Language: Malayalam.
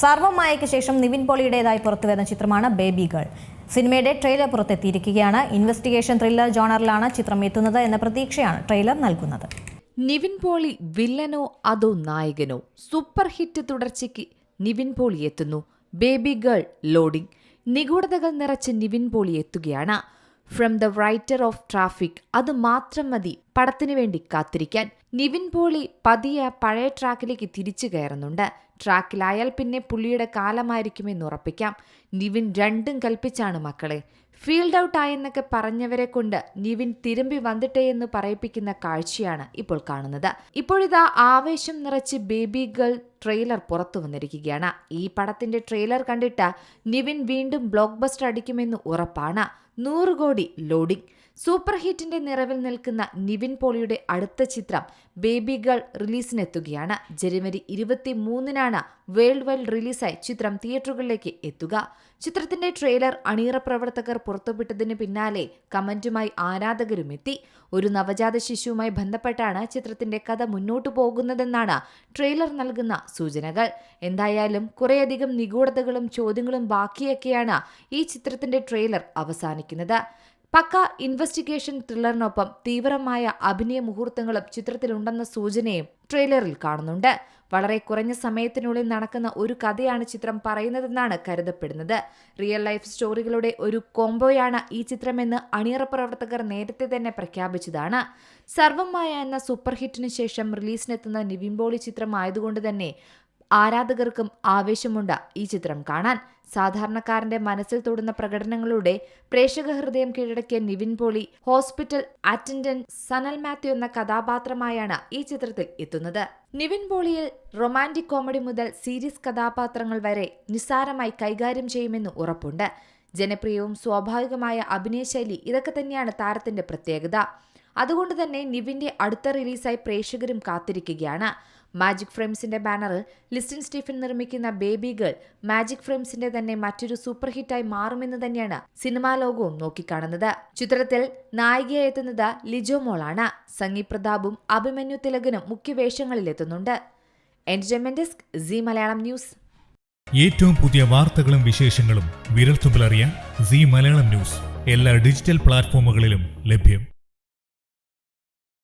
സർവമായയ്ക്ക് ശേഷം നിവിൻ പോളിയുടേതായി പുറത്തുവരുന്ന ചിത്രമാണ് ബേബി ഗേൾ. സിനിമയുടെ ട്രെയിലർ പുറത്തെത്തിയിരിക്കുകയാണ്. ഇൻവെസ്റ്റിഗേഷൻ ത്രില്ലർ ജോണറിലാണ് ചിത്രം എത്തുന്നത് എന്ന പ്രതീക്ഷയാണ് ട്രെയിലർ നൽകുന്നത്. നിവിൻ പോളി വില്ലനോ അതോ നായകനോ? സൂപ്പർ ഹിറ്റ് തുടർച്ചയ്ക്ക് നിവിൻ പോളി എത്തുന്നു. Baby girl loading. നിഗൂഢതകൾ നിറച്ച് നിവിൻ പോളി എത്തുകയാണ്. From the writer of Traffic. അത് മാത്രം മതി പടത്തിനു വേണ്ടി കാത്തിരിക്കാൻ. നിവിൻ പോളി പതിയെ പഴയ ട്രാക്കിലേക്ക് തിരിച്ചു കയറുന്നുണ്ട്. ട്രാക്കിലായാൽ പിന്നെ പുള്ളിയുടെ കാലമായിരിക്കുമെന്ന് ഉറപ്പിക്കാം. നിവിൻ രണ്ടും കൽപ്പിച്ചാണ് മക്കളെ. ഫീൽഡ് ഔട്ട് ആയെന്നൊക്കെ പറഞ്ഞവരെ കൊണ്ട് നിവിൻ തിരുമ്പി വന്നിട്ടേ എന്ന് പറയിപ്പിക്കുന്ന കാഴ്ചയാണ് ഇപ്പോൾ കാണുന്നത്. ഇപ്പോഴിതാ ആവേശം നിറച്ച് ബേബി ഗേൾ ട്രെയിലർ പുറത്തു വന്നിരിക്കുകയാണ്. ഈ പടത്തിന്റെ ട്രെയിലർ കണ്ടിട്ട് നിവിൻ വീണ്ടും ബ്ലോക്ക് ബസ്റ്റർ അടിക്കുമെന്ന് ഉറപ്പാണ്. നൂറ് കോടി ലോഡിംഗ് സൂപ്പർ ഹിറ്റിന്റെ നിറവിൽ നിൽക്കുന്ന നിവിൻ പോളിയുടെ അടുത്ത ചിത്രം ബേബി ഗേൾ റിലീസിനെത്തുകയാണ്. ജനുവരി ഇരുപത്തി മൂന്നിനാണ് വേൾഡ് വൈഡ് റിലീസായി ചിത്രം തിയേറ്ററുകളിലേക്ക് എത്തുക. ചിത്രത്തിന്റെ ട്രെയിലർ അണിയറ പ്രവർത്തകർ പുറത്തുവിട്ടതിന് പിന്നാലെ കമന്റുമായി ആരാധകരും എത്തി ഒരു നവജാത ശിശുവുമായി ബന്ധപ്പെട്ടാണ് ചിത്രത്തിന്റെ കഥ മുന്നോട്ടു പോകുന്നതെന്നാണ് ട്രെയിലർ നൽകുന്ന സൂചനകൾ. എന്തായാലും കുറേയധികം നിഗൂഢതകളും ചോദ്യങ്ങളും ബാക്കിയൊക്കെയാണ് ഈ ചിത്രത്തിന്റെ ട്രെയിലർ അവസാനിക്കുന്നത്. പക്ക ഇൻവെസ്റ്റിഗേഷൻ ത്രില്ലറിനൊപ്പം തീവ്രമായ അഭിനയ മുഹൂർത്തങ്ങളും ചിത്രത്തിലുണ്ടെന്ന സൂചനയും ട്രെയിലറിൽ കാണുന്നുണ്ട്. വളരെ കുറഞ്ഞ സമയത്തിനുള്ളിൽ നടക്കുന്ന ഒരു കഥയാണ് ചിത്രം പറയുന്നതെന്നാണ് കരുതപ്പെടുന്നത്. റിയൽ ലൈഫ് സ്റ്റോറികളുടെ ഒരു കോംബോയാണ് ഈ ചിത്രമെന്ന് അണിയറ പ്രവർത്തകർ നേരത്തെ തന്നെ പ്രഖ്യാപിച്ചതാണ്. സർവമായ എന്ന സൂപ്പർ ഹിറ്റിന് ശേഷം റിലീസിനെത്തുന്ന ചിത്രം ആയതുകൊണ്ട് തന്നെ ആരാധകർക്കും ആവേശമുണ്ട് ഈ ചിത്രം കാണാൻ. സാധാരണക്കാരന്റെ മനസ്സിൽ തൊടുന്ന പ്രകടനങ്ങളുടെ പ്രേക്ഷക ഹൃദയം കീഴടക്കിയ നിവിൻ പോളി ഹോസ്പിറ്റൽ അറ്റൻഡന്റ് സനൽ മാത്യു എന്ന കഥാപാത്രമായാണ് ഈ ചിത്രത്തിൽ എത്തുന്നത്. നിവിൻ പോളിയിൽ റൊമാന്റിക് കോമഡി മുതൽ സീരിയസ് കഥാപാത്രങ്ങൾ വരെ നിസ്സാരമായി കൈകാര്യം ചെയ്യുമെന്ന് ഉറപ്പുണ്ട്. ജനപ്രിയവും സ്വാഭാവികമായ അഭിനയശൈലി ഇതൊക്കെ തന്നെയാണ് താരത്തിന്റെ പ്രത്യേകത. അതുകൊണ്ട് തന്നെ നിവിന്റെ അടുത്ത റിലീസായി പ്രേക്ഷകരും കാത്തിരിക്കുകയാണ്. മാജിക് ഫ്രെയിംസിന്റെ ബാനറിൽ ലിസ്റ്റിൻ സ്റ്റീഫൻ നിർമ്മിക്കുന്ന ബേബി ഗേൾ മാജിക് ഫ്രെയിംസിന്റെ തന്നെ മറ്റൊരു സൂപ്പർ ഹിറ്റായി മാറുമെന്ന് തന്നെയാണ് സിനിമാ ലോകവും നോക്കിക്കാണുന്നത്. ചിത്രത്തിൽ നായികയായി എത്തുന്നത് ലിജോ സംഗി പ്രതാപും അഭിമന്യു തിലകനും മുഖ്യ വേഷങ്ങളിലെത്തുന്നുണ്ട് entertainment desk Zee Malayalam news. ഏറ്റവും പുതിയ വാർത്തകളും വിശേഷങ്ങളും വിരൽത്തുമ്പിലറിയാൻ സി മലയാളം ന്യൂസ് എല്ലാ ഡിജിറ്റൽ പ്ലാറ്റ്ഫോമുകളിലും ലഭ്യം.